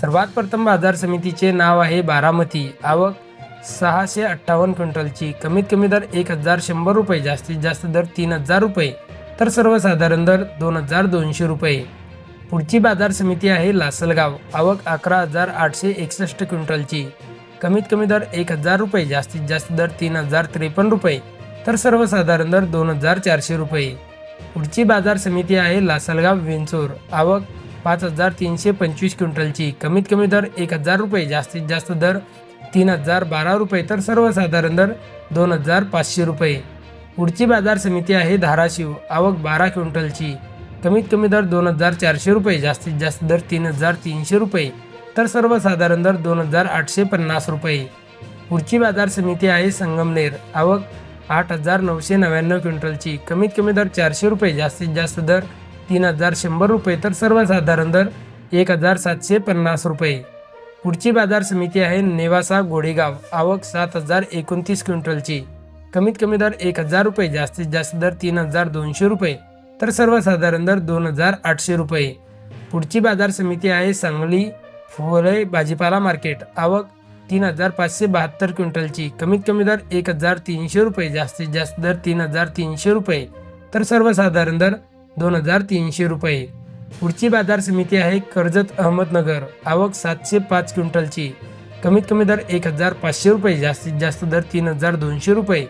सर्वात प्रथम बाजार समितीचे नाव आहे बारामती. आवक सहाशे अठ्ठावन्न क्विंटलची. कमीत कमी दर एक हजार शंभर रुपये जास्तीत जास्त दर तीन हजार रुपये तर सर्वसाधारण दर दोन हजार दोनशे रुपये. पुढची बाजार समिती आहे लासलगाव. आवक अकरा हजार आठशे एकसष्ट क्विंटलची. कमीत कमी दर एक हजार रुपये जास्तीत जास्त दर तीन हजार त्रेपन्न रुपये तर सर्वसाधारण दर दोन हजार चारशे रुपये. पुढची बाजार समिती आहे लासलगाव वेंचूर आवक पाच हजार तीनशे पंचवीस क्विंटलची. कमीत कमी दर एक हजार रुपये जास्तीत जास्त दर तीन हजार बारा रुपये तर सर्वसाधारण दर दोन हजार पाचशे रुपये. पुढची बाजार समिती आहे धाराशिव आवक बारा क्विंटलची. कमीत कमी दर दोन हजार चारशे रुपये जास्तीत जास्त दर तीन हजार तीनशे रुपये तर सर्वसाधारण दर दोन हजार आठशे पन्नास रुपये. पुढची बाजार समिती आहे संगमनेर आवक आठ हजार नऊशे नव्याण्णव क्विंटलची. कमीत कमी दर चारशे रुपये जास्तीत जास्त दर तीन हजार शंभर रुपये तर सर्वसाधारण दर एक हजार सातशे पन्नास रुपये. पुढची बाजार समिती आहे नेवासा गोडेगाव आवक सात हजार एकोणतीस क्विंटलची. कमीत कमी दर एक हजार रुपये जास्तीत जास्त दर तीन हजार दोनशे रुपये तर सर्वसाधारण दर दोन हजार आठशे रुपये. पुढची बाजार समिती आहे सांगली फुले भाजीपाला मार्केट. आवक तीन हजार पाचशे बहात्तर क्विंटलची. कमीत कमी दर एक हजार तीनशे रुपये जास्तीत जास्त दर तीन हजार तीनशे रुपये तर सर्वसाधारण दर दोन हजार तीनशे रुपये. पुढची बाजार समिती आहे कर्जत अहमदनगर आवक सातशे पाच क्विंटलची. कमीत कमी दर एक हजार पाचशे रुपये जास्तीत जास्त दर तीन हजार दोनशे रुपये.